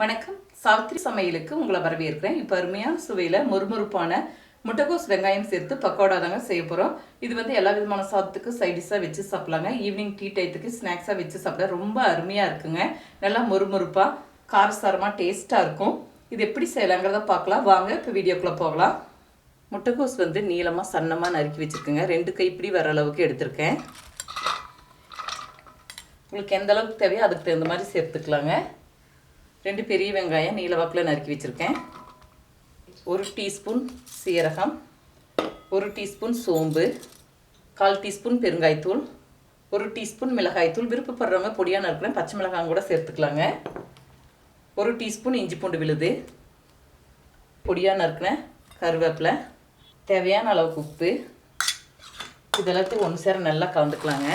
வணக்கம். சாவித்திரி சமையலுக்கு உங்களை வரவேற்கிறேன். இப்போ அருமையான சுவையில் மொறுமொறுப்பான முட்டைகோஸ் வெங்காயம் சேர்த்து பக்கோடா தாங்க செய்ய போகிறோம் இது வந்து எல்லா விதமான சாதத்துக்கு சைடிஷாக வச்சு சாப்பிடலாங்க. ஈவினிங் டீ டைத்துக்கு ஸ்நாக்ஸாக வச்சு சாப்பிட ரொம்ப அருமையாக இருக்குங்க. நல்லா மொறுமொறுப்பாக காரசாரமாக டேஸ்ட்டாக இருக்கும். இது எப்படி செய்யலாங்கிறத பார்க்கலாம். வாங்க இப்போ வீடியோக்குள்ளே போகலாம். முட்டைகோஸ் வந்து நீளமாக சன்னமாக நறுக்கி வச்சுருக்கேங்க. ரெண்டு கைப்பிடி வர அளவுக்கு எடுத்திருக்கேன். உங்களுக்கு எந்த அளவுக்கு தேவையோ அதுக்கு தகுந்த மாதிரி சேர்த்துக்கலாங்க. ரெண்டு பெரிய வெங்காயம் நீல வாக்கில் நறுக்கி வச்சுருக்கேன். ஒரு டீஸ்பூன் சீரகம் ஒரு டீஸ்பூன் சோம்பு கால் டீஸ்பூன் பெருங்காய்த்தூள் ஒரு டீஸ்பூன் மிளகாய்த்தூள். விருப்பப்படுறவங்க பொடியாக நறுக்கிறேன் பச்சை மிளகாய் கூட சேர்த்துக்கலாங்க. ஒரு டீஸ்பூன் இஞ்சி பூண்டு விழுது. பொடியாக நறுக்கினேன் கருவேப்பிலை தேவையான அளவுக்கு உப்பு. இதெல்லாத்தையும் ஒன்று சேர நல்லா கலந்துக்கலாங்க.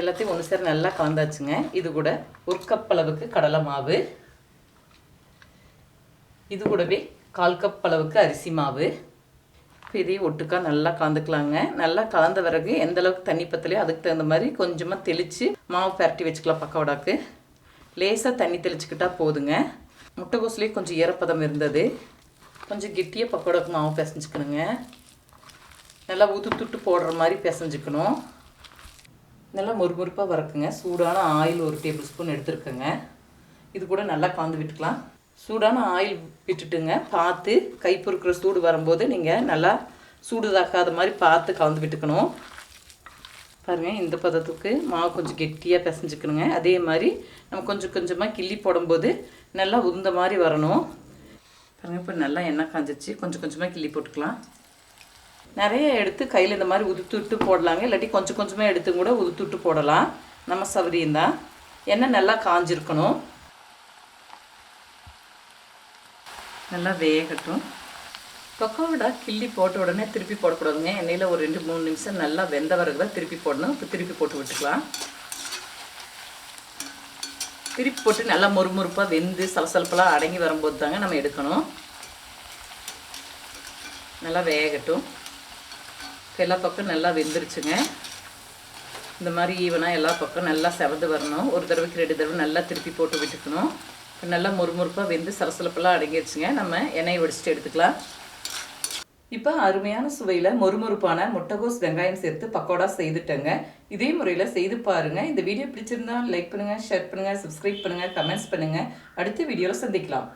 எல்லாத்தையும் ஒன்று சேர நல்லா கலந்தாச்சுங்க. இது கூட ஒரு கப் அளவுக்கு கடலை மாவு. இது கூடவே கால் கப் அளவுக்கு அரிசி மாவு. இதையும் ஒட்டுக்கா நல்லா கலந்துக்கலாங்க. நல்லா கலந்த பிறகு எந்த அளவுக்கு தண்ணி பத்தலையோ அதுக்கு தகுந்த மாதிரி கொஞ்சமாக தெளித்து மாவு பரட்டி வச்சுக்கலாம் பக்கோடாக்கு லேசாக தண்ணி தெளிச்சுக்கிட்டா போதுங்க. முட்டைகோசுலேயே கொஞ்சம் ஈரப்பதம் இருந்தது. கொஞ்சம் கெட்டியாக பக்கோடாக்கு மாவு பிசைஞ்சுக்கணுங்க. நல்லா உதுத்துட்டு போடுற மாதிரி பிசைஞ்சுக்கணும். நல்லா முறுமுறுப்பாக வறக்குங்க. சூடான ஆயில் ஒரு டேபிள் ஸ்பூன் எடுத்துருக்கேங்க. இது கூட நல்லா கலந்து விட்டுக்கலாம். சூடான ஆயில் விட்டுட்டுங்க. பார்த்து கை பொறுக்கிற சூடு வரும்போது நீங்கள் நல்லா சூடுதாக்காத மாதிரி பார்த்து கலந்து விட்டுக்கணும். பாருங்கள் இந்த பதத்துக்கு மாவு கொஞ்சம் கெட்டியாக பிசைஞ்சுக்கணுங்க. அதே மாதிரி நம்ம கொஞ்சம் கொஞ்சமாக கிள்ளி போடும்போது நல்லா உந்த மாதிரி வரணும். பாருங்கள் இப்போ நல்லா எண்ணெய் காஞ்சிச்சு கொஞ்சம் கொஞ்சமாக கிள்ளி போட்டுக்கலாம். நிறைய எடுத்து கையில் இந்த மாதிரி உதுத்துட்டு போடலாங்க. இல்லாட்டி கொஞ்சம் கொஞ்சமாக எடுத்து கூட உதுத்துட்டு போடலாம். நம்ம சௌரியம் தான். எண்ணெய் நல்லா காஞ்சிருக்கணும். நல்லா வேகட்டும். பக்கோடா கிள்ளி போட்ட உடனே திருப்பி போடக்கூடாதுங்க. எண்ணெயில் ஒரு ரெண்டு மூணு நிமிஷம் நல்லா வெந்த பிறகு தான் திருப்பி போடணும். இப்போ திருப்பி போட்டு விட்டுக்கலாம். திருப்பி போட்டு நல்லா மொறுமொறுப்பாக வெந்து சலசலப்பெல்லாம் அடங்கி வரும்போது தாங்க நம்ம எடுக்கணும். நல்லா வேகட்டும். எல்லா பக்கம் நல்லா வெந்துருச்சுங்க. இந்த மாதிரி ஈவனாக எல்லா பக்கம் நல்லா செவந்து வரணும். ஒரு தடவைக்கு ரெண்டு தடவை நல்லா திருப்பி போட்டு விட்டுக்கணும். இப்போ நல்லா முறுமுறுப்பாக வெந்து சலசலப்பெல்லாம் அடங்கிடுச்சுங்க நம்ம எண்ணெய் வடிச்சிட்டு எடுத்துக்கலாம். இப்போ அருமையான சுவையில் மொறுமொறுப்பான முட்டைகோஸ் வெங்காயம் சேர்த்து பக்கோடா செய்துட்டேங்க. இதே முறையில் செய்து பாருங்கள் இந்த வீடியோ பிடிச்சிருந்தா லைக் பண்ணுங்கள் ஷேர் பண்ணுங்கள் சப்ஸ்கிரைப் பண்ணுங்கள் கமெண்ட்ஸ் பண்ணுங்கள் அடுத்த வீடியோவில் சந்திக்கலாம்.